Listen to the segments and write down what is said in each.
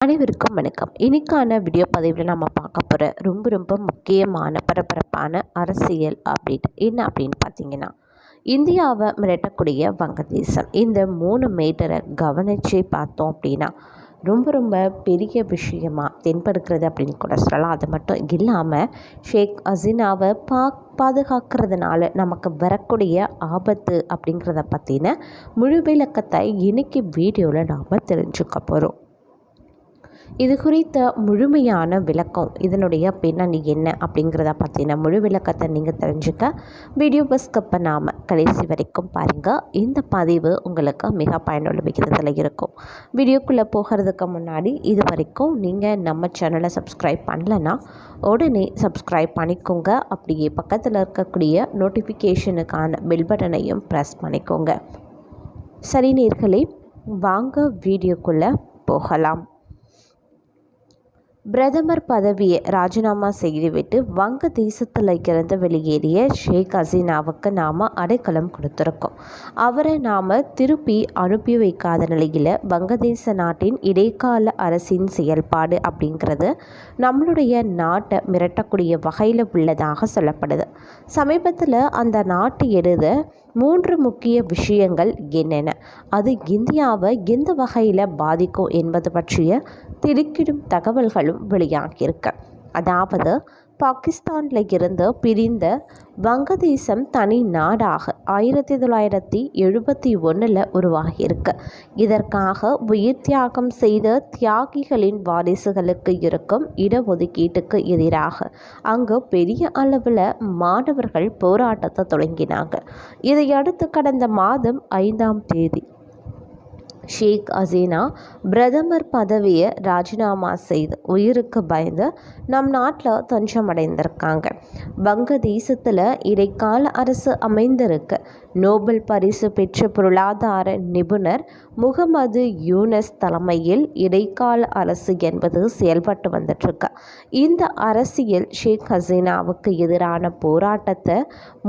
அனைவருக்கும் வணக்கம். இன்னைக்கான வீடியோ பதிவில் நம்ம பார்க்க போகிற ரொம்ப ரொம்ப முக்கியமான பரபரப்பான அரசியல் அப்டேட் என்ன அப்படின்னு பார்த்தீங்கன்னா இந்தியாவை மிரட்டக்கூடிய வங்கதேசம். இந்த மூணு மேட்டரை கவனித்து பார்த்தோம் அப்படின்னா ரொம்ப ரொம்ப பெரிய விஷயமாக தென்படுகிறது அப்படின்னு கூட சொல்லலாம். அது மட்டும் இல்லாமல் ஷேக் ஹசீனாவை பா பாதுகாக்கிறதுனால நமக்கு வரக்கூடிய ஆபத்து அப்படிங்கிறத பற்றின முழு விளக்கத்தை இன்றைக்கி வீடியோவில் நாம் தெரிஞ்சுக்க போகிறோம் இது குறித்த முழுமையான விளக்கம் இதனுடைய பின்னணி என்ன அப்படிங்கிறத பற்றின முழு விளக்கத்தை நீங்கள் தெரிஞ்சுக்க வீடியோ பஸ்கப்பை நாம் கடைசி வரைக்கும் பாருங்கள் இந்த பதிவு உங்களுக்கு மிக பயனுள்ள விகிதத்தில் இருக்கும். வீடியோக்குள்ளே போகிறதுக்கு முன்னாடி இது வரைக்கும் நீங்கள் நம்ம சேனலை சப்ஸ்கிரைப் பண்ணலைன்னா உடனே சப்ஸ்கிரைப் பண்ணிக்கோங்க. அப்படியே பக்கத்தில் இருக்கக்கூடிய நோட்டிஃபிகேஷனுக்கான பெல் பட்டனையும் ப்ரெஸ் பண்ணிக்கோங்க. சரி நேர்களே வாங்க வீடியோக்குள்ளே போகலாம். பிரதமர் பதவியை ராஜினாமா செய்துவிட்டு வங்க தேசத்தில் இருந்து வெளியேறிய ஷேக் ஹசீனாவுக்கு நாம் அடைக்கலம் கொடுத்துருக்கோம். அவரை நாம் திருப்பி அனுப்பி வைக்காத நிலையில் வங்கதேச நாட்டின் இடைக்கால அரசின் செயல்பாடு அப்படிங்கிறது நம்மளுடைய நாட்டை மிரட்டக்கூடிய வகையில் உள்ளதாக சொல்லப்படுது. சமீபத்தில் அந்த நாட்டு எழுத மூன்று முக்கிய விஷயங்கள் என்னென்ன? அது இந்தியாவை எந்த வகையில் பாதிக்கும் என்பது பற்றிய திடுக்கிடும் தகவல்களும் வெளியாகியிருக்கு. அதாவது பாகிஸ்தானில் இருந்து பிரிந்த வங்கதேசம் தனி நாடாக ஆயிரத்தி தொள்ளாயிரத்தி எழுபத்தி ஒன்றில் உருவாகியிருக்கு. இதற்காக உயிர் தியாகம் செய்த தியாகிகளின் வாரிசுகளுக்கு இருக்கும் இடஒதுக்கீட்டுக்கு எதிராக அங்கு பெரிய அளவில் மாணவர்கள் போராட்டத்தை தொடங்கினாங்க. இதையடுத்து கடந்த மாதம் ஐந்தாம் தேதி ஷேக் ஹசீனா பிரதமர் பதவியை ராஜினாமா செய்து உயிருக்கு பயந்து நம் நாட்டில் தஞ்சமடைந்திருக்காங்க. வங்கதேசத்தில் இடைக்கால அரசு அமைந்திருக்கு. நோபல் பரிசு பெற்ற பொருளாதார நிபுணர் முகமது யூனஸ் தலைமையில் இடைக்கால அரசு என்பது செயல்பட்டு வந்துட்டுருக்கு. இந்த அரசியல் ஷேக் ஹசீனாவுக்கு எதிரான போராட்டத்தை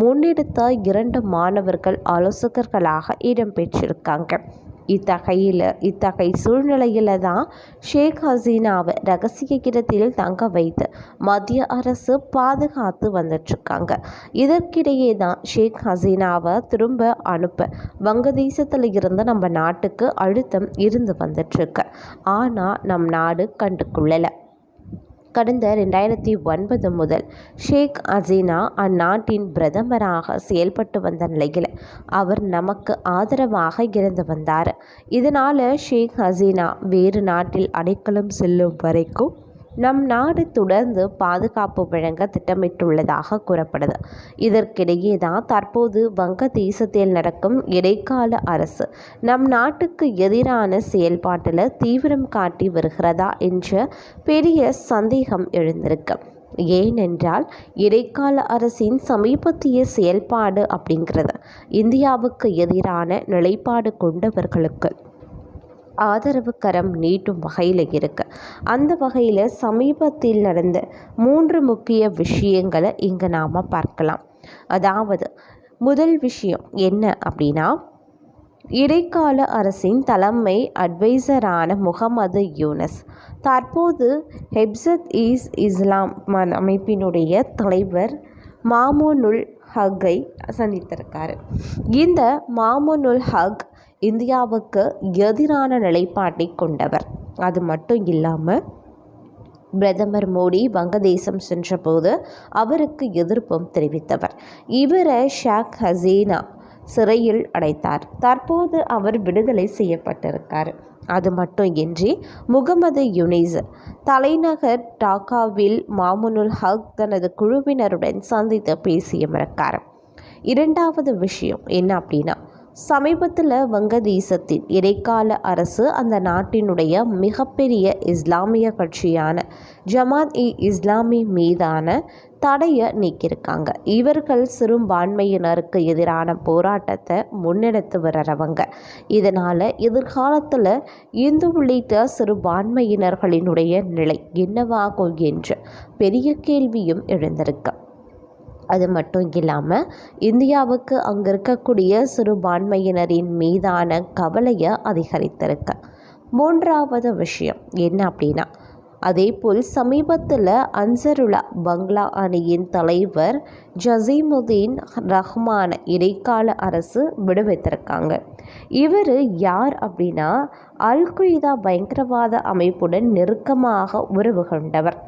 முன்னெடுத்த இரண்டு மாணவர்கள் ஆலோசகர்களாக இடம்பெற்றிருக்காங்க இத்தகையில் இத்தகைய சூழ்நிலையில் தான் ஷேக் ஹசீனாவை ரகசிய இடத்தில் தங்க வைத்து மத்திய அரசு பாதுகாத்து வந்துட்டுருக்காங்க. இதற்கிடையே தான் ஷேக் ஹசீனாவை திரும்ப அனுப்ப வங்கதேசத்தில் இருந்து நம்ம நாட்டுக்கு அழுத்தம் இருந்து வந்துட்டுருக்கு. ஆனால் நம் நாடு கண்டுகொள்ளலை. கடந்த ரெண்டாயிரத்தி ஒன்பது முதல் ஷேக் ஹசீனா அந்நாட்டின் பிரதமராக செயல்பட்டு வந்த நிலையில் அவர் நமக்கு ஆதரவாக இருந்து வந்தார். இதனால் ஷேக் ஹசீனா வேறு நாட்டில் அடைக்கலம் செல்லும் வரைக்கும் நம் நாடு தொடர்ந்து பாதுகாப்பு வழங்க திட்டமிட்டுள்ளதாக கூறப்படுது. இதற்கிடையே தான் தற்போது வங்கதேசத்தில் நடக்கும் இடைக்கால அரசு நம் நாட்டுக்கு எதிரான செயல்பாட்டில் தீவிரம் காட்டி வருகிறதா என்ற பெரிய சந்தேகம் எழுந்திருக்கு. ஏனென்றால் இடைக்கால அரசின் சமீபத்திய செயல்பாடு அப்படிங்கிறது இந்தியாவுக்கு எதிரான நிலைப்பாடு கொண்டவர்களுக்கு ஆதரவு கரம் நீட்டும் வகையில் இருக்குது அந்த வகையில் சமீபத்தில் நடந்த மூன்று முக்கிய விஷயங்களை இங்கே நாம் பார்க்கலாம். அதாவது முதல் விஷயம் என்ன அப்படின்னா இடைக்கால அரசின் தலைமை அட்வைசரான முகமது யூனஸ் தற்போது ஹெப்சத் ஈஸ் இஸ்லாம் அமைப்பினுடைய தலைவர் மாமோனுல் ஹக்கை சந்தித்திருக்காரு. இந்த மாமோனுல் ஹக் இந்தியாவுக்கு எதிரான நிலைப்பாட்டை கொண்டவர். அது மட்டும் இல்லாமல் பிரதமர் மோடி வங்கதேசம் சென்றபோது அவருக்கு எதிர்ப்பும் தெரிவித்தவர். இவரை ஷேக் ஹசீனா சிறையில் அடைத்தார். தற்போது அவர் விடுதலை செய்யப்பட்டிருக்கார். அது மட்டும் இன்றி முகமது யுனிஸ் தலைநகர் டாக்காவில் மாமுனுல் ஹக் தனது குழுவினருடன் சந்தித்து பேசியமிருக்கார். இரண்டாவது விஷயம் என்ன அப்படின்னா சமீபத்தில் வங்கதேசத்தின் இடைக்கால அரசு அந்த நாட்டினுடைய மிகப்பெரிய இஸ்லாமிய கட்சியான ஜமாத் இ இஸ்லாமி மீதான தடையை நீக்கியிருக்காங்க. இவர்கள் சிறுபான்மையினருக்கு எதிரான போராட்டத்தை முன்னெடுத்து வர்றவங்க. இதனால் எதிர்காலத்தில் இந்து உள்ளிட்ட சிறுபான்மையினர்களினுடைய நிலை என்னவாகும் என்று பெரிய கேள்வியும் எழுந்திருக்கு. அது மட்டும் இல்லாமல் இந்தியாவுக்கு அங்கே இருக்கக்கூடிய சிறுபான்மையினரின் மீதான கவலையை அதிகரித்திருக்கு. மூன்றாவது விஷயம் என்ன அப்படின்னா அதேபோல் சமீபத்தில் அன்சருலா பங்களா அணியின் தலைவர் ஜசீமுதீன் ரஹ்மான இடைக்கால அரசு விடுவித்திருக்காங்க. இவர் யார் அப்படின்னா அல் கொய்தா பயங்கரவாத அமைப்புடன் நெருக்கமாக உறவு கொண்டவர்.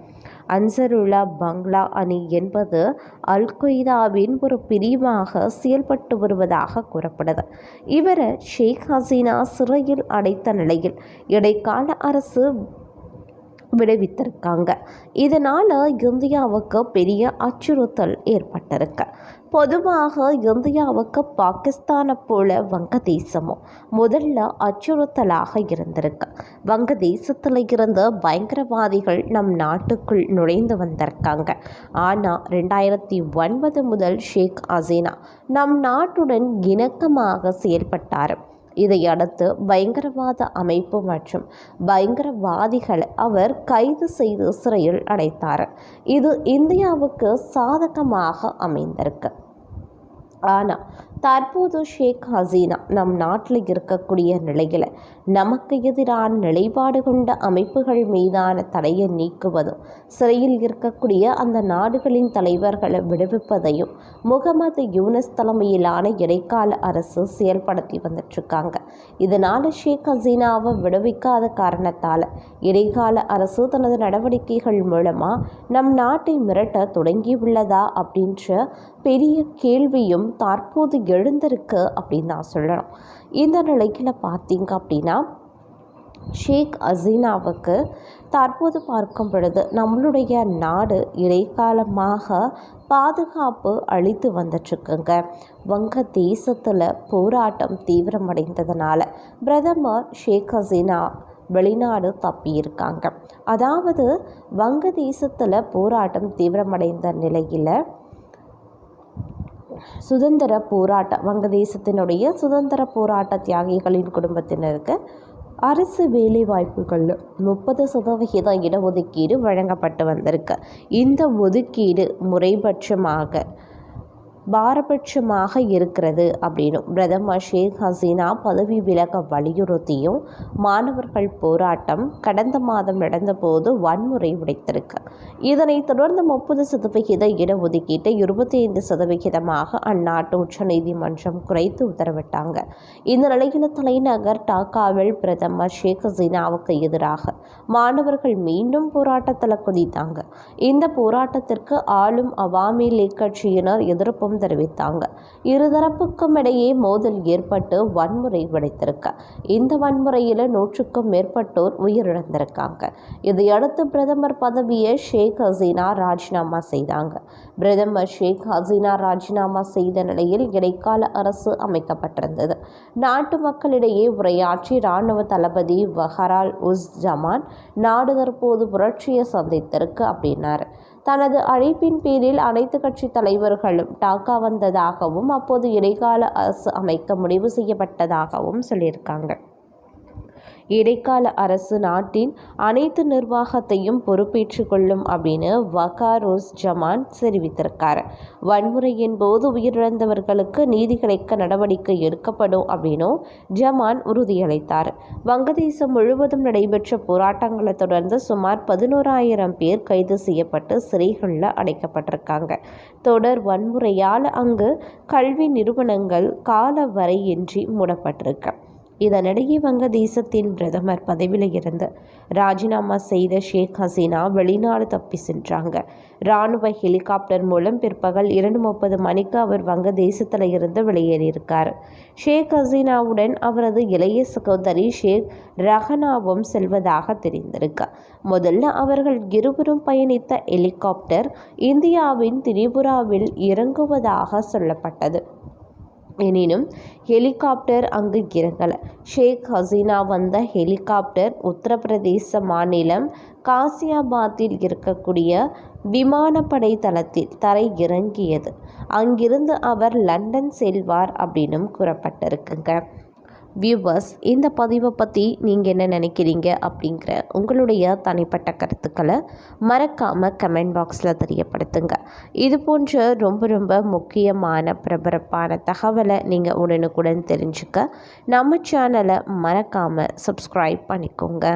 அன்சருல்லா பங்களா அணி என்பது அல் கொய்தாவின் ஒரு பிரிவாக செயல்பட்டு வருவதாக கூறப்படுது. இவரை ஷேக் ஹசீனா சிறையில் அடைத்த நிலையில் இடைக்கால அரசு விடுவித்திருக்காங்க. இதனால் இந்தியாவுக்கு பெரிய அச்சுறுத்தல் ஏற்பட்டிருக்கு. பொதுவாக இந்தியாவுக்கு பாகிஸ்தானை போல வங்கதேசமும் முதல்ல அச்சுறுத்தலாக இருந்திருக்கு. வங்கதேசத்தில் இருந்து பயங்கரவாதிகள் நம் நாட்டுக்குள் நுழைந்து வந்திருக்காங்க. ஆனால் ரெண்டாயிரத்தி ஒன்பது முதல் ஷேக் ஹசீனா நம் நாட்டுடன் இணக்கமாக செயல்பட்டார். இதையடுத்து பயங்கரவாத அமைப்பு மற்றும் பயங்கரவாதிகளை அவர் கைது செய்து சிறையில் அடைத்தார். இது இந்தியாவுக்கு சாதகமாக அமைந்திருக்கு. ஆனால் தற்போது ஷேக் ஹசீனா நம் நாட்டில் இருக்கக்கூடிய நிலையில் நமக்கு எதிரான நிலைப்பாடு கொண்ட அமைப்புகள் மீதான தடையை நீக்குவதும் சிறையில் இருக்கக்கூடிய அந்த நாடுகளின் தலைவர்களை விடுவிப்பதையும் முகமது யூனஸ் தலைமையிலான இடைக்கால அரசு செயல்படுத்தி வந்துட்டுருக்காங்க. இதனால் ஷேக் ஹசீனாவை விடுவிக்காத காரணத்தால் இடைக்கால அரசு தனது நடவடிக்கைகள் மூலமாக நம் நாட்டை மிரட்ட தொடங்கியுள்ளதா அப்படின்ற பெரிய கேள்வியும் தற்போது எழுந்திருக்கு அப்படின்னு நான் சொல்லணும். இந்த நிலையில் பார்த்தீங்க அப்படின்னா ஷேக் அசீனாவுக்கு தற்போது பார்க்கும் பொழுது நம்மளுடைய நாடு இடைக்காலமாக பாதுகாப்பு அளித்து வந்துட்டுருக்குங்க. வங்க தேசத்தில் போராட்டம் தீவிரமடைந்ததுனால பிரதமர் ஷேக் ஹசீனா வெளிநாடு தப்பியிருக்காங்க. அதாவது வங்க தேசத்தில் போராட்டம் தீவிரமடைந்த நிலையில் சுதந்திர போராட்ட வங்கதேசத்தினுடைய சுதந்திர போராட்ட தியாகிகளின் குடும்பத்தினருக்கு அரசு வேலைவாய்ப்புகளில் முப்பது சதவிகித இடஒதுக்கீடு வழங்கப்பட்டு வந்திருக்கு. இந்த ஒதுக்கீடு முறைபட்சமாக பாரபட்சமாக இருக்கிறது அப்படின்னும் பிரதமர் ஷேக் ஹசீனா பதவி விலக வலியுறுத்தியும் மாணவர்கள் போராட்டம் கடந்த மாதம் நடந்தபோது வன்முறை உடைத்திருக்கு. இதனைத் தொடர்ந்து முப்பது சதவிகித இடஒதுக்கீட்டை இருபத்தி ஐந்து சதவிகிதமாக அந்நாட்டு உச்சநீதிமன்றம் குறைத்து உத்தரவிட்டாங்க. இந்த நிலையில் தலைநகர் டாக்காவில் பிரதமர் ஷேக் ஹசீனாவுக்கு எதிராக மாணவர்கள் மீண்டும் போராட்டத்தில் குதித்தாங்க. இந்த போராட்டத்திற்கு ஆளும் அவாமி லீக் கட்சியினர் எதிர்ப்பும் தெரிவித்தாங்க. இருதரப்புக்கும் இடையே மோதல் ஏற்பட்டு வன்முறை வெடித்திருக்க. இந்த வன்முறையில் நூற்றுக்கும் மேற்பட்டோர் உயிரிழந்திருக்காங்க. இதையடுத்து பிரதமர் பதவியை ஷேக் ஹசீனா ராஜினாமா செய்தாங்க. பிரதமர் ஷேக் ஹசீனா ராஜினாமா செய்த நிலையில் இடைக்கால அரசு அமைக்கப்பட்டிருந்தது. நாட்டு மக்களிடையே உரையாற்றி இராணுவ தளபதி வஹரால் உஸ் ஜமான் நாடு தற்போது புரட்சியை சந்தித்திருக்கு அப்படின்னாரு. தனது அழைப்பின் பேரில் அனைத்து கட்சி தலைவர்களும் டாக்கா வந்ததாகவும் அப்போது இடைக்கால அரசு அமைக்க முடிவு செய்யப்பட்டதாகவும் சொல்லியிருக்காங்க. இடைக்கால அரசு நாட்டின் அனைத்து நிர்வாகத்தையும் பொறுப்பேற்றுக் கொள்ளும் அப்படின்னு வகாரோஸ் ஜமான் தெரிவித்திருக்கார். வன்முறையின் போது உயிரிழந்தவர்களுக்கு நீதி கிடைக்க நடவடிக்கை எடுக்கப்படும் அப்படின்னும் ஜமான் உறுதியளித்தார். வங்கதேசம் முழுவதும் நடைபெற்ற போராட்டங்களை தொடர்ந்து சுமார் பதினோராயிரம் பேர் கைது செய்யப்பட்டு சிறைகளில் அடைக்கப்பட்டிருக்காங்க. தொடர் வன்முறையால் அங்கு கல்வி நிறுவனங்கள் கால வரையின்றி மூடப்பட்டிருக்கு. இதனிடையே வங்கதேசத்தின் பிரதமர் பதவியில் இருந்து ராஜினாமா செய்த ஷேக் ஹசீனா வெளிநாடு தப்பி சென்றாங்க. இராணுவ ஹெலிகாப்டர் மூலம் பிற்பகல் இரண்டு முப்பது மணிக்கு அவர் வங்கதேசத்தில் இருந்து வெளியேறியிருக்கார். ஷேக் ஹசீனாவுடன் அவரது இளைய சகோதரி ஷேக் ரஹனாவும் செல்வதாக தெரிந்திருக்கு. முதல்ல அவர்கள் இருவரும் பயணித்த ஹெலிகாப்டர் இந்தியாவின் திரிபுராவில் இறங்குவதாக சொல்லப்பட்டது. எனினும் ஹெலிகாப்டர் அங்கு இறங்கலை. ஷேக் ஹசீனா வந்த ஹெலிகாப்டர் உத்தரப்பிரதேச மாநிலம் காசியாபாத்தில் இருக்கக்கூடிய விமானப்படை தளத்தில் தரை இறங்கியது. அங்கிருந்து அவர் லண்டன் செல்வார் அப்படின்னும் கூறப்பட்டிருக்குங்க. வியூவர்ஸ் இந்த பதிவை பற்றி நீங்கள் என்ன நினைக்கிறீங்க அப்படிங்கிற உங்களுடைய தனிப்பட்ட கருத்துக்களை மறக்காமல் கமெண்ட் பாக்ஸில் தெரியப்படுத்துங்க. இது போன்ற ரொம்ப ரொம்ப முக்கியமான பிரபரப்பான தகவலை நீங்கள் உடனுக்குடன் தெரிஞ்சுக்க நம்ம சேனலை மறக்காமல் சப்ஸ்கிரைப் பண்ணிக்கோங்க.